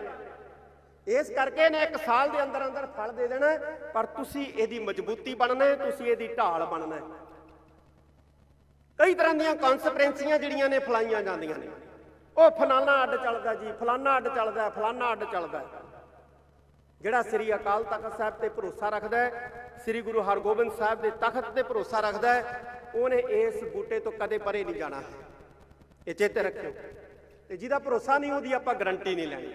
ਇਸ ਕਰਕੇ ਇਹਨੇ ਇੱਕ ਸਾਲ ਦੇ ਅੰਦਰ ਅੰਦਰ ਫਲ ਦੇ ਦੇਣਾ ਪਰ ਤੁਸੀਂ ਇਹਦੀ ਮਜ਼ਬੂਤੀ ਬਣਨਾ ਤੁਸੀਂ ਇਹਦੀ ਢਾਲ ਬਣਨਾ ਕਈ ਤਰ੍ਹਾਂ ਦੀਆਂ ਕਨਸਪਰੈਂਸੀਆਂ ਜਿਹੜੀਆਂ ਨੇ, ਫਲਾਈਆਂ ਜਾਂਦੀਆਂ ਨੇ। ਉਹ ਫਲਾਨਾ ਅੱਡ ਚੱਲਦਾ ਜੀ, ਫਲਾਨਾ ਅੱਡ ਚੱਲਦਾ, ਫਲਾਨਾ ਅੱਡ ਚੱਲਦਾ। ਜਿਹੜਾ ਸ੍ਰੀ ਅਕਾਲ ਤਖਤ ਸਾਹਿਬ ਤੇ ਭਰੋਸਾ ਰੱਖਦਾ ਹੈ, ਸ੍ਰੀ ਗੁਰੂ ਹਰਗੋਬਿੰਦ ਸਾਹਿਬ ਦੇ ਤਖਤ ਤੇ ਭਰੋਸਾ ਰੱਖਦਾ ਹੈ, ਉਹਨੇ ਇਸ ਬੂਟੇ ਤੋਂ ਕਦੇ ਪਰੇ ਨਹੀਂ ਜਾਣਾ। ਇਹ ਚੇਤੇ ਰੱਖਿਓ। ਤੇ ਜਿਹਦਾ ਭਰੋਸਾ ਨਹੀਂ, ਉਹਦੀ ਆਪਾਂ ਗਰੰਟੀ ਨਹੀਂ ਲੈਣੀ।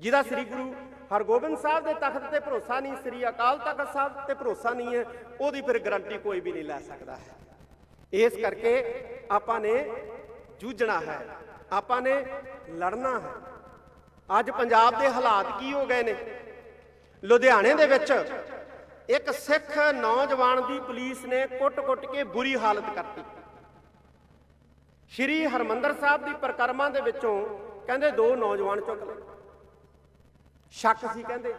ਜਿਹਦਾ ਸ੍ਰੀ ਗੁਰੂ ਹਰਗੋਬਿੰਦ ਸਾਹਿਬ ਦੇ ਤਖਤ ਤੇ ਭਰੋਸਾ ਨਹੀਂ, ਸ੍ਰੀ ਅਕਾਲ ਤਖਤ ਸਾਹਿਬ ਤੇ ਭਰੋਸਾ ਨਹੀਂ ਹੈ, ਉਹਦੀ ਫਿਰ ਗਰੰਟੀ ਕੋਈ ਵੀ ਨਹੀਂ ਲੈ ਸਕਦਾ। ਹੈ ਇਸ ਕਰਕੇ ਆਪਾਂ ਨੇ ਜੂਝਣਾ ਹੈ। ਆਪਾਂ ਨੇ ਲੜਨਾ ਹੈ। ਅੱਜ ਪੰਜਾਬ ਦੇ ਹਾਲਾਤ ਕੀ ਹੋ ਗਏ ਨੇ? ਲੁਧਿਆਣੇ ਦੇ ਵਿੱਚ ਇੱਕ ਸਿੱਖ ਨੌਜਵਾਨ ਦੀ ਪੁਲਿਸ ਨੇ ਕੁੱਟ-ਕੁੱਟ ਕੇ ਬੁਰੀ ਹਾਲਤ ਕਰਤੀ। ਸ਼੍ਰੀ ਹਰਮੰਦਰ ਸਾਹਿਬ ਦੀ ਪ੍ਰਕਰਮਾਂ ਦੇ ਵਿੱਚੋਂ ਕਹਿੰਦੇ ਦੋ ਨੌਜਵਾਨ ਚੁੱਕ ਲਏ। ਸ਼ੱਕ ਸੀ ਕਹਿੰਦੇ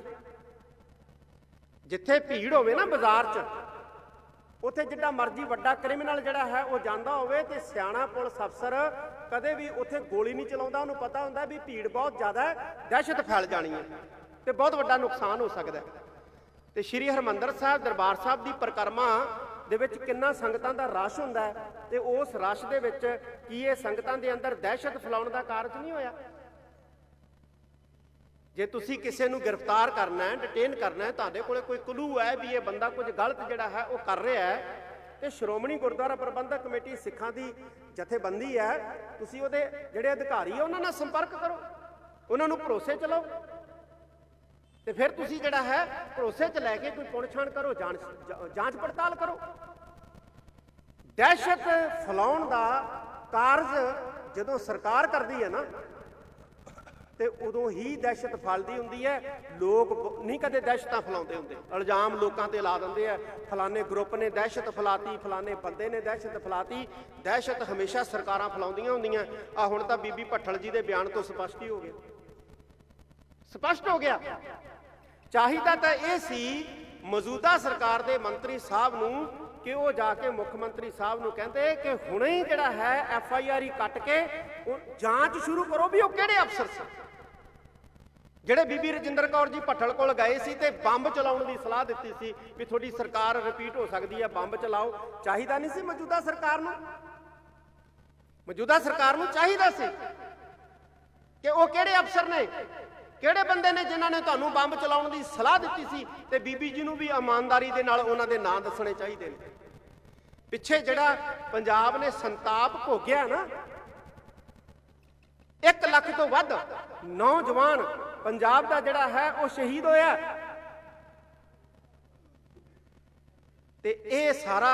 ਜਿੱਥੇ ਭੀੜ ਹੋਵੇ ਨਾ ਬਾਜ਼ਾਰ 'ਚ, ਉੱਥੇ ਜਿੱਡਾ ਮਰਜ਼ੀ ਵੱਡਾ ਕ੍ਰਿਮੀਨਲ ਜਿਹੜਾ ਹੈ ਉਹ ਜਾਂਦਾ ਹੋਵੇ ਤੇ ਸਿਆਣਾ ਪੁਲਿਸ ਅਫਸਰ ਕਦੇ ਵੀ ਉੱਥੇ ਗੋਲੀ ਨਹੀਂ ਚਲਾਉਂਦਾ, ਉਹਨੂੰ ਪਤਾ ਹੁੰਦਾ ਵੀ ਭੀੜ ਬਹੁਤ ਜ਼ਿਆਦਾ ਹੈ, ਦਹਿਸ਼ਤ ਫੈਲ ਜਾਣੀ ਹੈ ਤੇ ਬਹੁਤ ਵੱਡਾ ਨੁਕਸਾਨ ਹੋ ਸਕਦਾ ਹੈ। ਤੇ ਸ਼੍ਰੀ ਹਰਮੰਦਰ ਸਾਹਿਬ, ਦਰਬਾਰ ਸਾਹਿਬ ਦੀ ਪ੍ਰਕਰਮਾ ਦੇ ਵਿੱਚ ਕਿੰਨਾ ਸੰਗਤਾਂ ਦਾ ਰਸ਼ ਹੁੰਦਾ ਹੈ ਤੇ ਉਸ ਰਸ਼ ਦੇ ਵਿੱਚ ਕੀ ਇਹ ਸੰਗਤਾਂ ਦੇ ਅੰਦਰ ਦਹਿਸ਼ਤ ਫੈਲਾਉਣ ਦਾ ਕਾਰਜ ਨਹੀਂ ਹੋਇਆ? ਜੇ ਤੁਸੀਂ ਕਿਸੇ ਨੂੰ ਗ੍ਰਿਫਤਾਰ ਕਰਨਾ ਹੈ ਡਿਟੇਨ ਕਰਨਾ ਹੈ, ਤੁਹਾਡੇ ਕੋਲੇ ਕੋਈ ਕਲੂ ਹੈ ਵੀ ਇਹ ਬੰਦਾ ਕੁਝ ਗਲਤ ਜਿਹੜਾ ਹੈ, ਉਹ ਕਰ ਰਿਹਾ ਹੈ ਤੇ ਸ਼੍ਰੋਮਣੀ ਗੁਰਦੁਆਰਾ ਪ੍ਰਬੰਧਕ ਕਮੇਟੀ ਸਿੱਖਾਂ ਦੀ ਜਥੇਬੰਦੀ ਹੈ। ਤੁਸੀਂ ਉਹਦੇ ਜਿਹੜੇ ਅਧਿਕਾਰੀ ਆ, ਉਹਨਾਂ ਨਾਲ ਸੰਪਰਕ ਕਰੋ। ਉਹਨਾਂ ਨੂੰ ਭਰੋਸੇ ਚ ਲਓ ਤੇ ਫਿਰ ਤੁਸੀਂ ਜਿਹੜਾ ਹੈ, ਭਰੋਸੇ ਚ ਲੈ ਕੇ ਕੋਈ ਪੁਣਛਾਣ ਕਰੋ, ਜਾਂਚ ਜਾਂਚ ਪੜਤਾਲ ਕਰੋ। ਦਹਿਸ਼ਤ ਫੈਲਾਉਣ ਦਾ ਕਾਰਜ ਜਦੋਂ ਸਰਕਾਰ ਕਰਦੀ ਹੈ ਨਾ ਤੇ ਉਦੋਂ ਹੀ ਦਹਿਸ਼ਤ ਫਲਦੀ ਹੁੰਦੀ ਹੈ। ਲੋਕ ਨਹੀਂ ਕਦੇ ਦਹਿਸ਼ਤਾਂ ਫੈਲਾਉਂਦੇ ਹੁੰਦੇ। ਇਲਜ਼ਾਮ ਲੋਕਾਂ ਤੇ ਲਾ ਦਿੰਦੇ ਆ, ਫਲਾਣੇ ਗਰੁੱਪ ਨੇ ਦਹਿਸ਼ਤ ਫੈਲਾਤੀ, ਫਲਾਣੇ ਬੰਦੇ ਨੇ ਦਹਿਸ਼ਤ ਫੈਲਾਤੀ। ਦਹਿਸ਼ਤ ਹਮੇਸ਼ਾ ਸਰਕਾਰਾਂ ਫੈਲਾਉਂਦੀਆਂ ਹੁੰਦੀਆਂ। ਆ ਹੁਣ ਤਾਂ ਬੀਬੀ ਭੱਠਲ ਜੀ ਦੇ ਬਿਆਨ ਤੋਂ ਸਪਸ਼ਟ ਹੀ ਹੋ ਗਿਆ। ਸਪਸ਼ਟ ਹੋ ਗਿਆ। ਚਾਹੀਦਾ ਤਾਂ ਇਹ ਸੀ, ਮੌਜੂਦਾ ਸਰਕਾਰ ਦੇ ਮੰਤਰੀ ਸਾਹਿਬ ਨੂੰ ਕਿ ਉਹ ਜਾ ਕੇ ਮੁੱਖ ਮੰਤਰੀ ਸਾਹਿਬ ਨੂੰ ਕਹਿੰਦੇ ਕਿ ਹੁਣੇ ਹੀ ਜਿਹੜਾ ਹੈ, ਐਫ ਆਈ ਆਰ ਹੀ ਕੱਟ ਕੇ ਉਹ ਜਾਂਚ ਸ਼ੁਰੂ ਕਰੋ ਵੀ ਉਹ ਕਿਹੜੇ ਅਫਸਰ ਸੀ ਜਿਹੜੇ ਬੀਬੀ ਰਜਿੰਦਰ ਕੌਰ ਜੀ ਭੱਠਲ ਕੋਲ ਗਏ ਸੀ ਤੇ ਬੰਬ ਚਲਾਉਣ ਦੀ ਸਲਾਹ ਦਿੱਤੀ ਸੀ ਵੀ ਤੁਹਾਡੀ ਸਰਕਾਰ ਰਿਪੀਟ ਹੋ ਸਕਦੀ ਹੈ ਬੰਬ ਚਲਾਓ। ਚਾਹੀਦਾ ਨਹੀਂ ਸੀ ਮੌਜੂਦਾ ਸਰਕਾਰ ਨੂੰ? ਮੌਜੂਦਾ ਸਰਕਾਰ ਨੂੰ ਚਾਹੀਦਾ ਸੀ ਕਿ ਉਹ ਕਿਹੜੇ ਅਫਸਰ ਨੇ, ਕਿਹੜੇ ਬੰਦੇ ਨੇ ਜਿਨ੍ਹਾਂ ਨੇ ਤੁਹਾਨੂੰ ਬੰਬ ਚਲਾਉਣ ਦੀ ਸਲਾਹ ਦਿੱਤੀ ਸੀ ਤੇ ਬੀਬੀ ਜੀ ਨੂੰ ਵੀ ਇਮਾਨਦਾਰੀ ਦੇ ਨਾਲ ਉਹਨਾਂ ਦੇ ਨਾਂ ਦੱਸਣੇ ਚਾਹੀਦੇ ਨੇ? ਪਿੱਛੇ ਜਿਹੜਾ ਪੰਜਾਬ ਨੇ ਸੰਤਾਪ ਭੋਗਿਆ ਨਾ 1 ਲੱਖ ਤੋਂ ਵੱਧ ਨੌਜਵਾਨ ਪੰਜਾਬ ਦਾ ਜਿਹੜਾ ਹੈ ਉਹ ਸ਼ਹੀਦ ਹੋਇਆ। ਤੇ ਇਹ ਸਾਰਾ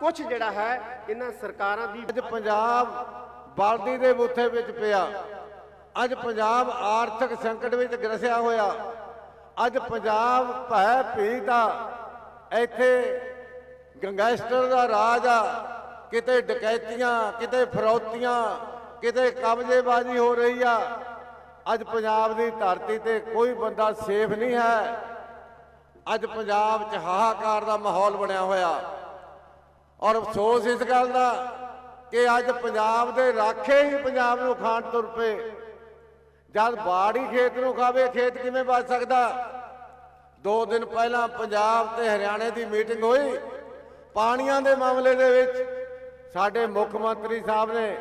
ਕੁਝ ਜਿਹੜਾ ਹੈ ਇਹਨਾਂ ਸਰਕਾਰਾਂ ਦੀ ਅੱਜ ਪੰਜਾਬ ਬਾਲਦੀ ਦੇ ਬੂਥੇ ਵਿੱਚ ਪਿਆ। ਅੱਜ ਪੰਜਾਬ ਆਰਥਿਕ ਸੰਕਟ ਵਿੱਚ ਗਰਸਿਆ ਹੋਇਆ। ਅੱਜ ਪੰਜਾਬ ਭੈ ਭੀਤਾ ਇੱਥੇ ਗੰਗੈਸਟਰ ਦਾ ਰਾਜ ਆ। ਕਿਤੇ ਡਕੈਤੀਆਂ, ਕਿਤੇ ਫਰੌਤੀਆਂ, ਕਿਤੇ ਕਬਜ਼ੇਬਾਜ਼ੀ ਹੋ ਰਹੀ ਆ। ਅੱਜ ਪੰਜਾਬ ਦੀ ਧਰਤੀ ਤੇ ਕੋਈ ਬੰਦਾ ਸੇਫ ਨਹੀਂ ਹੈ। ਅੱਜ ਪੰਜਾਬ 'ਚ ਹਾਹਾਕਾਰ ਦਾ ਮਾਹੌਲ ਬਣਿਆ ਹੋਇਆ। ਔਰ ਅਫਸੋਸ ਇਸ ਗੱਲ ਦਾ ਕਿ ਅੱਜ ਪੰਜਾਬ ਦੇ ਰਾਖੇ ਹੀ ਪੰਜਾਬ ਨੂੰ ਖਾਣ ਤੁਰ ਪਏ ਜਦ ਬਾੜੀ ਖੇਤ ਨੂੰ ਖਾਵੇ, ਖੇਤ ਕਿਵੇਂ ਬਚ ਸਕਦਾ? ਦੋ ਦਿਨ ਪਹਿਲਾਂ ਪੰਜਾਬ ਤੇ ਹਰਿਆਣੇ ਦੀ ਮੀਟਿੰਗ ਹੋਈ। ਪਾਣੀਆਂ ਦੇ ਮਾਮਲੇ ਦੇ ਵਿੱਚ ਸਾਡੇ ਮੁੱਖ ਮੰਤਰੀ ਸਾਹਿਬ ਨੇ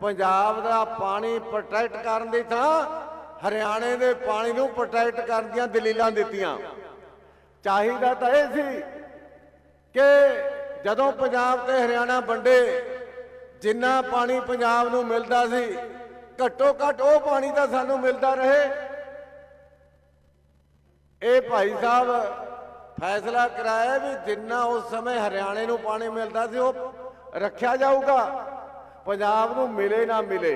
ਪੰਜਾਬ ਦਾ ਪਾਣੀ ਪ੍ਰੋਟੈਕਟ ਕਰਨ ਦੀ ਥਾਂ ਹਰਿਆਣੇ ਦੇ ਪਾਣੀ ਨੂੰ ਪ੍ਰੋਟੈਕਟ ਕਰਨ ਦੀਆਂ ਦਲੀਲਾਂ ਦਿੱਤੀਆਂ। ਚਾਹੀਦਾ ਤਾਂ ਇਹ ਸੀ ਕਿ ਜਦੋਂ ਪੰਜਾਬ ਤੇ ਹਰਿਆਣਾ ਵੰਡੇ, ਜਿੰਨਾ ਪਾਣੀ ਪੰਜਾਬ ਨੂੰ ਮਿਲਦਾ ਸੀ ਘੱਟੋ ਘੱਟ ਉਹ ਪਾਣੀ ਤਾਂ ਸਾਨੂੰ ਮਿਲਦਾ ਰਹੇ। ਇਹ ਭਾਈ ਸਾਹਿਬ ਫੈਸਲਾ ਕਰਾਇਆ ਵੀ ਜਿੰਨਾ ਉਸ ਸਮੇਂ ਹਰਿਆਣੇ ਨੂੰ ਪਾਣੀ ਮਿਲਦਾ ਸੀ, ਉਹ ਰੱਖਿਆ ਜਾਊਗਾ। ਪੰਜਾਬ ਨੂੰ ਮਿਲੇ ਨਾ ਮਿਲੇ।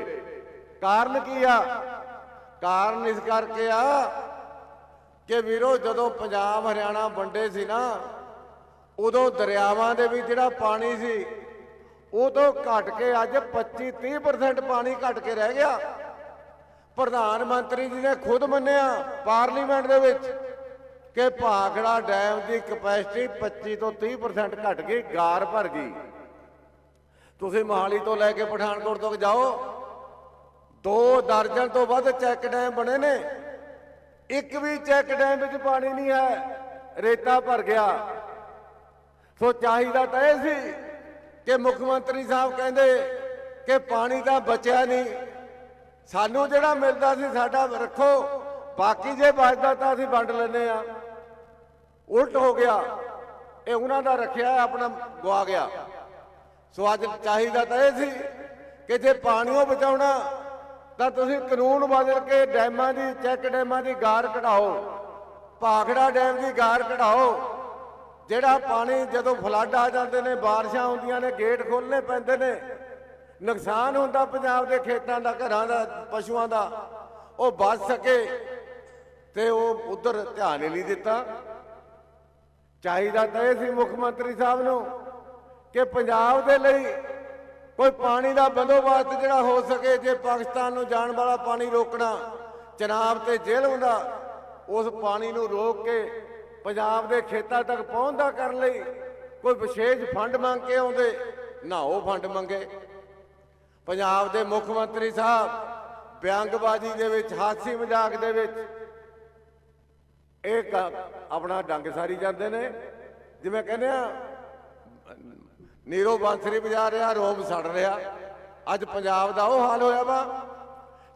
ਕਾਰਨ ਕੀ ਆ? ਕਾਰਨ ਇਸ ਕਰਕੇ ਆ ਕਿ ਵੀਰੋ, ਜਦੋਂ ਪੰਜਾਬ ਹਰਿਆਣਾ ਵੰਡੇ ਸੀ ਨਾ, ਉਦੋਂ ਦਰਿਆਵਾਂ ਦੇ ਵਿੱਚ ਜਿਹੜਾ ਪਾਣੀ ਸੀ, ਉਹ ਤੋਂ ਘਟ ਕੇ ਅੱਜ 25 30% ਪਾਣੀ ਘਟ ਕੇ ਰਹਿ ਗਿਆ। ਪ੍ਰਧਾਨ ਮੰਤਰੀ ਜੀ ਨੇ ਖੁਦ ਮੰਨਿਆ ਪਾਰਲੀਮੈਂਟ ਦੇ ਵਿੱਚ ਕਿ ਭਾਖੜਾ ਡੈਮ ਦੀ ਕਪੈਸਿਟੀ 25 ਤੋਂ 30% ਘਟ ਗਈ, ਗਾਰ ਭਰ ਗਈ। ਤੁਸੀਂ ਮੋਹਾਲੀ ਤੋਂ ਲੈ ਕੇ ਪਠਾਨਕੋਟ ਤੱਕ ਜਾਓ ਦੋ ਦਰਜਨ ਤੋਂ ਵੱਧ ਚੈੱਕ ਡੈਮ ਬਣੇ ਨੇ। ਇੱਕ ਵੀ ਚੈੱਕ ਡੈਮ ਵਿੱਚ ਪਾਣੀ ਨਹੀਂ ਹੈ, ਰੇਤਾ ਭਰ ਗਿਆ। ਸੋ ਚਾਹੀਦਾ ਤਾਂ ਇਹ ਸੀ ਕਿ ਮੁੱਖ ਮੰਤਰੀ ਸਾਹਿਬ ਕਹਿੰਦੇ ਕਿ ਪਾਣੀ ਤਾਂ ਬਚਿਆ ਨਹੀਂ। ਸਾਨੂੰ ਜਿਹੜਾ ਮਿਲਦਾ ਸੀ ਸਾਡਾ ਰੱਖੋ, ਬਾਕੀ ਜੇ ਬਚਦਾ ਤਾਂ ਅਸੀਂ ਵੰਡ ਲੈਨੇ ਆ ਉਲਟ ਹੋ ਗਿਆ, ਇਹ ਉਹਨਾਂ ਦਾ ਰੱਖਿਆ ਆਪਣਾ ਗਵਾ ਗਿਆ। ਸੋ ਅੱਜ ਚਾਹੀਦਾ ਤਾਂ ਇਹ ਸੀ ਕਿ ਜੇ ਪਾਣੀਓ ਬਚਾਉਣਾ ਤਾਂ ਤੁਸੀਂ ਕਾਨੂੰਨ ਬਦਲ ਕੇ ਡੈਮਾਂ ਦੀ, ਚੈੱਕ ਡੈਮਾਂ ਦੀ ਗਾਰ ਕਢਾਓ। ਭਾਖੜਾ ਡੈਮ ਦੀ ਗਾਰ ਕਢਾਓ। ਜਿਹੜਾ ਪਾਣੀ ਜਦੋਂ ਫਲੱਡ ਆ ਜਾਂਦੇ ਨੇ, ਬਾਰਿਸ਼ਾਂ ਹੁੰਦੀਆਂ ਨੇ, ਗੇਟ ਖੋਲਣੇ ਪੈਂਦੇ ਨੇ। ਨੁਕਸਾਨ ਹੁੰਦਾ ਪੰਜਾਬ ਦੇ ਖੇਤਾਂ ਦਾ, ਘਰਾਂ ਦਾ, ਪਸ਼ੂਆਂ ਦਾ। ਉਹ ਬਚ ਸਕੇ ਤੇ ਉਹ ਉਧਰ ਧਿਆਨ ਹੀ ਨਹੀਂ ਦਿੱਤਾ। ਚਾਹੀਦਾ ਤਾਂ ਇਹ ਸੀ ਮੁੱਖ ਮੰਤਰੀ ਸਾਹਿਬ ਨੂੰ ਕਿ ਪੰਜਾਬ ਦੇ ਲਈ ਕੋਈ ਪਾਣੀ ਦਾ ਬੰਦੋਬਸਤ ਜਿਹੜਾ ਹੋ ਸਕੇ, ਜੇ ਪਾਕਿਸਤਾਨ ਨੂੰ ਜਾਣ ਵਾਲਾ ਪਾਣੀ ਰੋਕਣਾ ਚਨਾਬ ਤੇ ਜੇਲ੍ਹ ਹੁੰਦਾ, ਉਸ ਪਾਣੀ ਨੂੰ ਰੋਕ ਕੇ ਪੰਜਾਬ ਦੇ ਖੇਤਾਂ ਤੱਕ ਪਹੁੰਚਦਾ ਕਰਨ ਲਈ ਕੋਈ ਵਿਸ਼ੇਸ਼ ਫੰਡ ਮੰਗ ਕੇ ਆਉਂਦੇ, ਨਾ ਉਹ ਫੰਡ ਮੰਗੇ। ਪੰਜਾਬ ਦੇ ਮੁੱਖ ਮੰਤਰੀ ਸਾਹਿਬ ਬਿਆੰਗਬਾਜ਼ੀ ਦੇ ਵਿੱਚ, ਹਾਸੀ ਮਜ਼ਾਕ ਦੇ ਵਿੱਚ, ਇਹ ਆਪਣਾ ਡੰਗ ਸਾਰੀ ਜਾਂਦੇ ਨੇ। ਜਿਵੇਂ ਕਹਿੰਦੇ ਆ ਨੀਰੋ ਬਾਂਸਰੀ ਵਜਾ ਰਿਹਾ, ਰੋਮ ਸੜ ਰਿਹਾ। ਅੱਜ ਪੰਜਾਬ ਦਾ ਉਹ ਹਾਲ ਹੋਇਆ ਵਾ।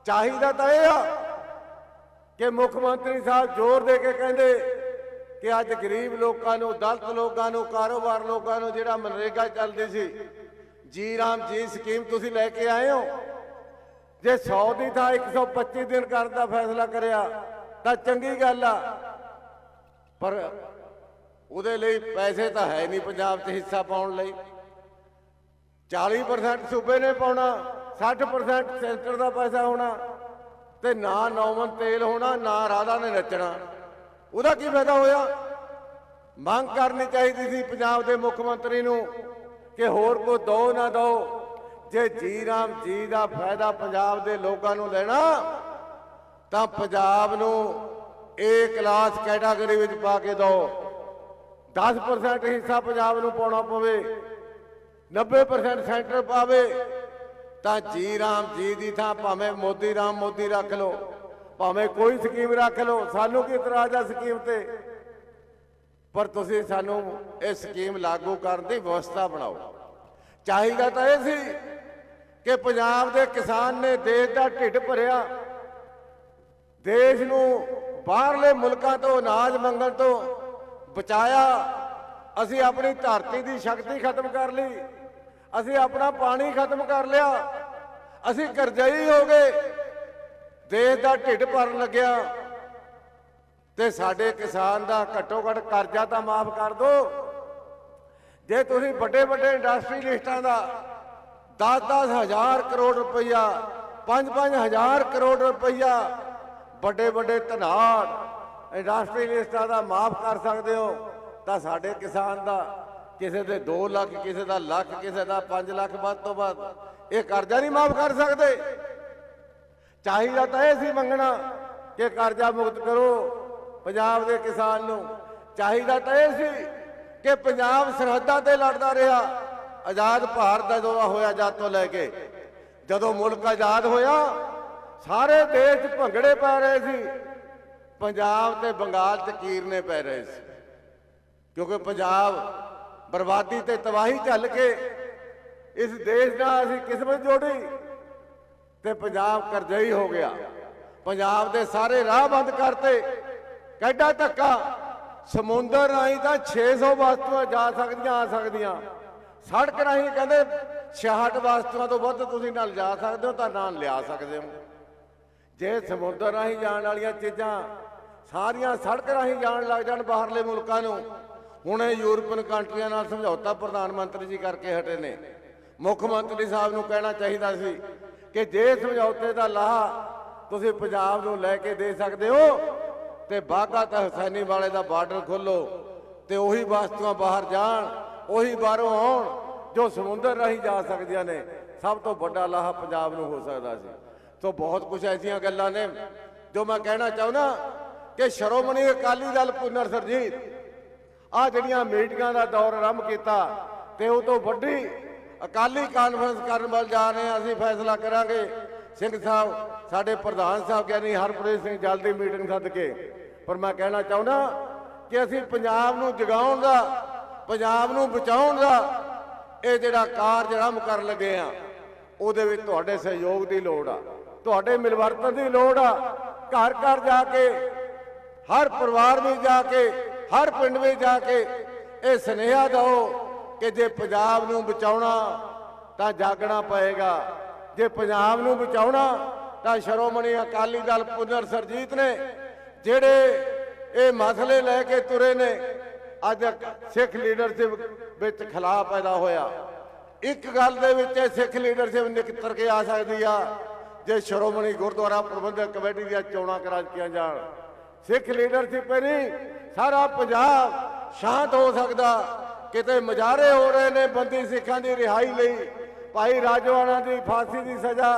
ਚਾਹੀਦਾ ਤਾਂ ਇਹ ਆ ਕਿ ਮੁੱਖ ਮੰਤਰੀ ਸਾਹਿਬ ਜ਼ੋਰ ਦੇ ਕੇ ਕਹਿੰਦੇ ਕਿ ਅੱਜ ਗਰੀਬ ਲੋਕਾਂ ਨੂੰ, ਦਲਤ ਲੋਕਾਂ ਨੂੰ, ਕਾਰੋਬਾਰ ਲੋਕਾਂ ਨੂੰ ਜਿਹੜਾ ਮਨਰੇਗਾ ਚੱਲਦੀ ਸੀ, ਜੀ ਰਾਮ ਜੀ ਸਕੀਮ ਤੁਸੀਂ ਲੈ ਕੇ ਆਏ ਹੋ। ਜੇ 100 ਦੀ ਥਾਂ 125 ਦਿਨ ਕਰਨ ਦਾ ਫੈਸਲਾ ਕਰਿਆ, ਤਾਂ ਚੰਗੀ ਗੱਲ ਆ। ਪਰ ਉਹਦੇ ਲਈ ਪੈਸੇ ਤਾਂ ਹੈ ਨਹੀਂ ਪੰਜਾਬ 'ਚ ਹਿੱਸਾ ਪਾਉਣ ਲਈ। 40% ਸੂਬੇ ਨੇ ਪਾਉਣਾ 60% ਸੈਂਟਰ ਦਾ ਪੈਸਾ ਹੋਣਾ ਤੇ ਨਾ ਨੌਮਨ ਤੇਲ ਹੋਣਾ, ਨਾ ਰਾਧਾ ਨੇ ਨੱਚਣਾ। ਉਹਦਾ ਕੀ ਫਾਇਦਾ ਹੋਇਆ? ਮੰਗ ਕਰਨੀ ਚਾਹੀਦੀ ਸੀ ਪੰਜਾਬ ਦੇ ਮੁੱਖ ਮੰਤਰੀ ਨੂੰ ਕਿ ਹੋਰ ਕੋ ਦੋ ਨਾ ਦੋ, ਜੇ ਜੀ ਰਾਮ ਜੀ ਦਾ ਫਾਇਦਾ ਪੰਜਾਬ ਦੇ ਲੋਕਾਂ ਨੂੰ ਲੈਣਾ, ਤਾਂ ਪੰਜਾਬ ਨੂੰ ਏ ਕਲਾਸ ਕੈਟਾਗਰੀ ਵਿੱਚ ਪਾ ਕੇ ਦਿਓ 10% ਹਿੱਸਾ ਪੰਜਾਬ ਨੂੰ ਪਾਉਣਾ ਪਵੇ। 90% ਸੈਂਟਰ ਪਾਵੇ, ਤਾਂ ਜੀ ਰਾਮ ਜੀ ਦੀ ਥਾਂ ਭਾਵੇਂ ਮੋਦੀ ਰਾਮ ਮੋਦੀ ਰੱਖ ਲਓ, ਭਾਵੇਂ ਕੋਈ ਸਕੀਮ ਰੱਖ ਲਓ, ਸਾਨੂੰ ਕੀ ਇਤਰਾਜ਼ ਆ ਸਕੀਮ ਤੇ? ਪਰ ਤੁਸੀਂ ਸਾਨੂੰ ਇਹ ਸਕੀਮ ਲਾਗੂ ਕਰਨ ਦੀ ਵਿਵਸਥਾ ਬਣਾਓ। ਚਾਹੀਦਾ ਤਾਂ ਇਹ ਸੀ ਕਿ ਪੰਜਾਬ ਦੇ ਕਿਸਾਨ ਨੇ ਦੇਸ਼ ਦਾ ਢਿੱਡ ਭਰਿਆ, ਦੇਸ਼ ਨੂੰ ਬਾਹਰਲੇ ਮੁਲਕਾਂ ਤੋਂ, ਅਨਾਜ ਮੰਗਣ ਤੋਂ ਬਚਾਇਆ, ਅਸੀਂ ਆਪਣੀ ਧਰਤੀ ਦੀ ਸ਼ਕਤੀ ਖਤਮ ਕਰ ਲਈ। ਅਸੀਂ ਆਪਣਾ ਪਾਣੀ ਖਤਮ ਕਰ ਲਿਆ। ਅਸੀਂ ਕਰਜ਼ਈ ਹੋ ਗਏ। ਦੇਸ਼ ਦਾ ਢਿੱਡ ਭਰਨ ਲੱਗਿਆ। ਤੇ ਸਾਡੇ ਕਿਸਾਨ ਦਾ ਘੱਟੋ ਘੱਟ ਕਰਜ਼ਾ ਤਾਂ ਮਾਫ ਕਰ ਦਿਓ ਜੇ ਤੁਸੀਂ ਵੱਡੇ ਵੱਡੇ ਇੰਡਸਟਰੀਲਿਸਟਾਂ ਦਾ 10-10 ਹਜ਼ਾਰ ਕਰੋੜ ਰੁਪਈਆ 5-5 ਹਜ਼ਾਰ ਕਰੋੜ ਰੁਪਈਆ ਵੱਡੇ ਵੱਡੇ ਧਨਾੜ ਇੰਡਸਟਰੀਲਿਸਟਾਂ ਦਾ ਮਾਫ ਕਰ ਸਕਦੇ ਹੋ, ਤਾਂ ਸਾਡੇ ਕਿਸਾਨ ਦਾ ਕਿਸੇ ਦੇ 2 ਲੱਖ, ਕਿਸੇ ਦਾ ਲੱਖ, ਕਿਸੇ ਦਾ 5 ਲੱਖ, ਵੱਧ ਤੋਂ ਵੱਧ। ਇਹ ਕਰਜ਼ਾ ਨਹੀਂ ਮਾਫ ਕਰ ਸਕਦੇ। ਚਾਹੀਦਾ ਤਾਂ ਇਹ ਸੀ ਮੰਗਣਾ ਕਿ ਕਰਜ਼ਾ ਮੁਕਤ ਕਰੋ ਪੰਜਾਬ ਦੇ ਕਿਸਾਨ ਨੂੰ। ਚਾਹੀਦਾ ਤਾਂ ਇਹ ਸੀ ਕਿ ਪੰਜਾਬ ਸਰਹੱਦਾਂ ਤੇ ਲੜਦਾ ਰਿਹਾ। ਆਜ਼ਾਦ ਭਾਰਤ ਦਾ ਜਦੋਂ ਹੋਇਆ ਜਦ ਤੋਂ ਲੈ ਕੇ। ਜਦੋਂ ਮੁਲਕ ਆਜ਼ਾਦ ਹੋਇਆ, ਸਾਰੇ ਦੇਸ਼ ਭੰਗੜੇ ਪੈ ਰਹੇ ਸੀ। ਪੰਜਾਬ ਤੇ ਬੰਗਾਲ 'ਚ ਕੀਰਨੇ ਪੈ ਰਹੇ ਸੀ। ਕਿਉਂਕਿ ਪੰਜਾਬ ਬਰਬਾਦੀ ਤੇ ਤਬਾਹੀ ਝੱਲ ਕੇ ਇਸ ਦੇਸ਼ ਨਾਲ ਅਸੀਂ ਕਿਸਮਤ ਜੋੜੀ ਤੇ ਪੰਜਾਬ ਕਰਜ਼ਈ ਹੋ ਗਿਆ। ਪੰਜਾਬ ਦੇ ਸਾਰੇ ਰਾਹ ਬੰਦ ਕਰਤੇ। ਕਿੱਡਾ ਧੱਕਾ, ਸਮੁੰਦਰ ਰਾਹੀਂ ਤਾਂ 600 ਵਸਤੂਆਂ ਜਾ ਸਕਦੀਆਂ, ਆ ਸਕਦੀਆਂ। ਸੜਕ ਰਾਹੀਂ ਕਹਿੰਦੇ 66 ਵਸਤੂਆਂ ਤੋਂ ਵੱਧ ਤੁਸੀਂ ਨਾਲ ਜਾ ਸਕਦੇ ਹੋ ਤਾਂ ਨਾਲ ਲਿਆ ਸਕਦੇ ਹੋ। ਜੇ ਸਮੁੰਦਰ ਰਾਹੀਂ ਜਾਣ ਵਾਲੀਆਂ ਚੀਜ਼ਾਂ ਸਾਰੀਆਂ ਸੜਕ ਰਾਹੀਂ ਜਾਣ ਲੱਗ ਜਾਣ ਬਾਹਰਲੇ ਮੁਲਕਾਂ ਨੂੰ ਹੁਣ ਇਹ ਯੂਰਪੀਅਨ ਕੰਟਰੀਆਂ ਨਾਲ ਸਮਝੌਤਾ ਪ੍ਰਧਾਨ ਮੰਤਰੀ ਜੀ ਕਰਕੇ ਹਟੇ ਨੇ। ਮੁੱਖ ਮੰਤਰੀ ਸਾਹਿਬ ਨੂੰ ਕਹਿਣਾ ਚਾਹੀਦਾ ਸੀ ਕਿ ਜੇ ਸਮਝੌਤੇ ਦਾ ਲਾਹਾ ਤੁਸੀਂ ਪੰਜਾਬ ਨੂੰ ਲੈ ਕੇ ਦੇ ਸਕਦੇ ਹੋ ਤੇ ਬਾਗਾ ਤਾਂ ਹਸੈਨੀ ਵਾਲੇ ਦਾ ਬਾਰਡਰ ਖੋਲੋ ਤੇ ਉਹੀ ਵਸਤੂਆਂ ਬਾਹਰ ਜਾਣ, ਉਹੀ ਬਾਹਰੋਂ ਆਉਣ ਜੋ ਸਮੁੰਦਰ ਰਾਹੀਂ ਜਾ ਸਕਦੀਆਂ ਨੇ। ਸਭ ਤੋਂ ਵੱਡਾ ਲਾਹਾ ਪੰਜਾਬ ਨੂੰ ਹੋ ਸਕਦਾ ਸੀ। ਸੋ ਬਹੁਤ ਕੁਝ ਐਸੀਆਂ ਗੱਲਾਂ ਨੇ ਜੋ ਮੈਂ ਕਹਿਣਾ ਚਾਹੁੰਦਾ ਕਿ ਸ਼੍ਰੋਮਣੀ ਅਕਾਲੀ ਦਲ ਪੁਨਰ ਸਰਜੀਤ ਆ ਜਿਹੜੀਆਂ ਮੀਟਿੰਗਾਂ ਦਾ ਦੌਰ ਆਰੰਭ ਕੀਤਾ ਤੇ ਉਹ ਤੋਂ ਵੱਡੀ ਅਕਾਲੀ ਕਾਨਫਰੰਸ ਕਰਨ ਵੱਲ ਜਾ ਰਹੇ ਹਾਂ, ਅਸੀਂ ਫੈਸਲਾ ਕਰਾਂਗੇ। ਸਿੰਘ ਸਾਹਿਬ, ਸਾਡੇ ਪ੍ਰਧਾਨ ਸਾਹਿਬ ਗਿਆਨੀ ਹਰਪ੍ਰੀਤ ਸਿੰਘ ਜਲਦੀ ਮੀਟਿੰਗ ਸੱਦ ਕੇ। ਪਰ ਮੈਂ ਕਹਿਣਾ ਚਾਹੁੰਦਾ ਕਿ ਅਸੀਂ ਪੰਜਾਬ ਨੂੰ ਜਗਾਉਣ ਦਾ, ਪੰਜਾਬ ਨੂੰ ਬਚਾਉਣ ਦਾ, ਇਹ ਜਿਹੜਾ ਕਾਰਜ ਆਰੰਭ ਕਰਨ ਲੱਗੇ ਆ ਉਹਦੇ ਵਿੱਚ ਤੁਹਾਡੇ ਸਹਿਯੋਗ ਦੀ ਲੋੜ ਆ। ਤੁਹਾਡੇ ਮਿਲਵਰਤਨ ਦੀ ਲੋੜ ਆ। ਘਰ ਘਰ ਜਾ ਕੇ, ਹਰ ਪਰਿਵਾਰ ਵਿੱਚ ਜਾ ਕੇ ਹਰ ਪਿੰਡ ਵਿੱਚ ਜਾ ਕੇ ਇਹ ਸੁਨੇਹਾ ਦਿਓ ਕਿ ਜੇ ਪੰਜਾਬ ਨੂੰ ਬਚਾਉਣਾ ਤਾਂ ਜਾਗਣਾ ਪਏਗਾ। ਜੇ ਪੰਜਾਬ ਨੂੰ ਬਚਾਉਣਾ ਤਾਂ ਸ਼੍ਰੋਮਣੀ ਅਕਾਲੀ ਦਲ ਪੁਨਰ ਸਰਜੀਤ ਨੇ ਜਿਹੜੇ ਇਹ ਮਸਲੇ ਲੈ ਕੇ ਤੁਰੇ ਨੇ, ਅੱਜ ਸਿੱਖ ਲੀਡਰਸ਼ਿਪ ਵਿੱਚ ਖਿਲਾ ਪੈਦਾ ਹੋਇਆ। ਇੱਕ ਗੱਲ ਦੇ ਵਿੱਚ ਇਹ ਸਿੱਖ ਲੀਡਰਸ਼ਿਪ ਨਿਕਤਰ ਕੇ ਆ ਸਕਦੀ ਆ, ਜੇ ਸ਼੍ਰੋਮਣੀ ਗੁਰਦੁਆਰਾ ਪ੍ਰਬੰਧਕ ਕਮੇਟੀ ਦੀਆਂ ਚੋਣਾਂ ਕਰਾ ਦਿੱਤੀਆਂ ਜਾਣ। ਸਿੱਖ ਲੀਡਰਸ਼ਿਪ ਨਹੀਂ ਸਾਰਾ ਪੰਜਾਬ ਸ਼ਾਂਤ ਹੋ ਸਕਦਾ। ਕਿਤੇ ਮਜਾਰੇ ਹੋ ਰਹੇ ਨੇ ਬੰਦੀ ਸਿੱਖਾਂ ਦੀ ਰਿਹਾਈ ਲਈ। ਭਾਈ ਰਾਜਵਾਨਾ ਦੀ ਫਾਂਸੀ ਦੀ ਸਜ਼ਾ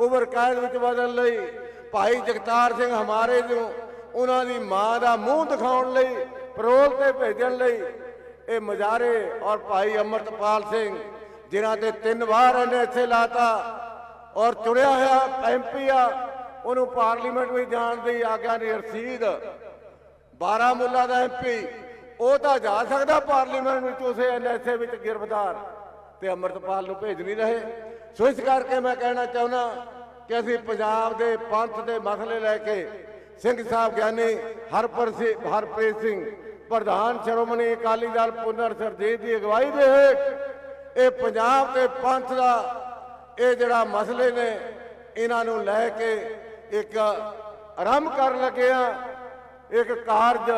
ਉਮਰ ਕੈਦ ਵਿੱਚ ਬਦਲ ਲਈ। ਭਾਈ ਜਗਤਾਰ ਸਿੰਘ ਹਮਾਰੇ ਨੂੰ ਉਹਨਾਂ ਦੀ ਮਾਂ ਦਾ ਮੂੰਹ ਦਿਖਾਉਣ ਲਈ ਪਰੋਲ ਤੇ ਭੇਜਣ ਲਈ। ਇਹ ਮਜਾਰੇ ਔਰ ਭਾਈ ਅਮਰਤਪਾਲ ਸਿੰਘ, ਜਿਨ੍ਹਾਂ ਤੇ ਤਿੰਨ ਵਾਰ ਇਹਨੇ ਇੱਥੇ ਲਾਤਾ ਔਰ ਚੁਣਿਆ ਹੋਇਆ ਐਮਪੀ ਆ, ਉਹਨੂੰ ਪਾਰਲੀਮੈਂਟ ਵਿੱਚ ਜਾਣ ਦੀ ਆਗਿਆ ਨਹੀਂ, ਰਸੀਦ ਬਾਰਾਮੁੱਲਾ ਦਾ ਐਮਪੀ ਉਹ ਤਾਂ ਜਾ ਸਕਦਾ ਪਾਰਲੀਮੈਂਟ ਵਿੱਚ ਉਸੇ ਐਨਐਸਏ ਵਿੱਚ ਗਿਰਫਤਾਰ ਤੇ ਅਮਰਤਪਾਲ ਨੂੰ ਭੇਜ ਨਹੀਂ ਰਹੇ। ਸੋ ਇਸ ਕਰਕੇ ਮੈਂ ਕਹਿਣਾ ਚਾਹੁੰਦਾ ਕਿ ਅਸੀਂ ਪੰਜਾਬ ਦੇ ਪੰਥ ਦੇ ਮਸਲੇ ਲੈ ਕੇ ਸਿੰਘ ਸਾਹਿਬ ਗਿਆਨੀ ਹਰਪ੍ਰੀਤ ਸਿੰਘ ਹਰਪ੍ਰੀਤ ਸਿੰਘ, ਪ੍ਰਧਾਨ ਸ਼੍ਰੋਮਣੀ ਅਕਾਲੀ ਦਲ ਪੁਨਰ ਸਰਜੀਤ ਦੀ ਅਗਵਾਈ ਦੇ ਹੇਠ ਇਹ ਪੰਜਾਬ ਦੇ ਪੰਥ ਦਾ ਇਹ ਜਿਹੜਾ ਮਸਲੇ ਨੇ, ਇਹਨਾਂ ਨੂੰ ਲੈ ਕੇ ਇੱਕ ਆਰੰਭ ਕਰਨ ਲੱਗੇ ਆ ਇੱਕ ਕਾਰਜ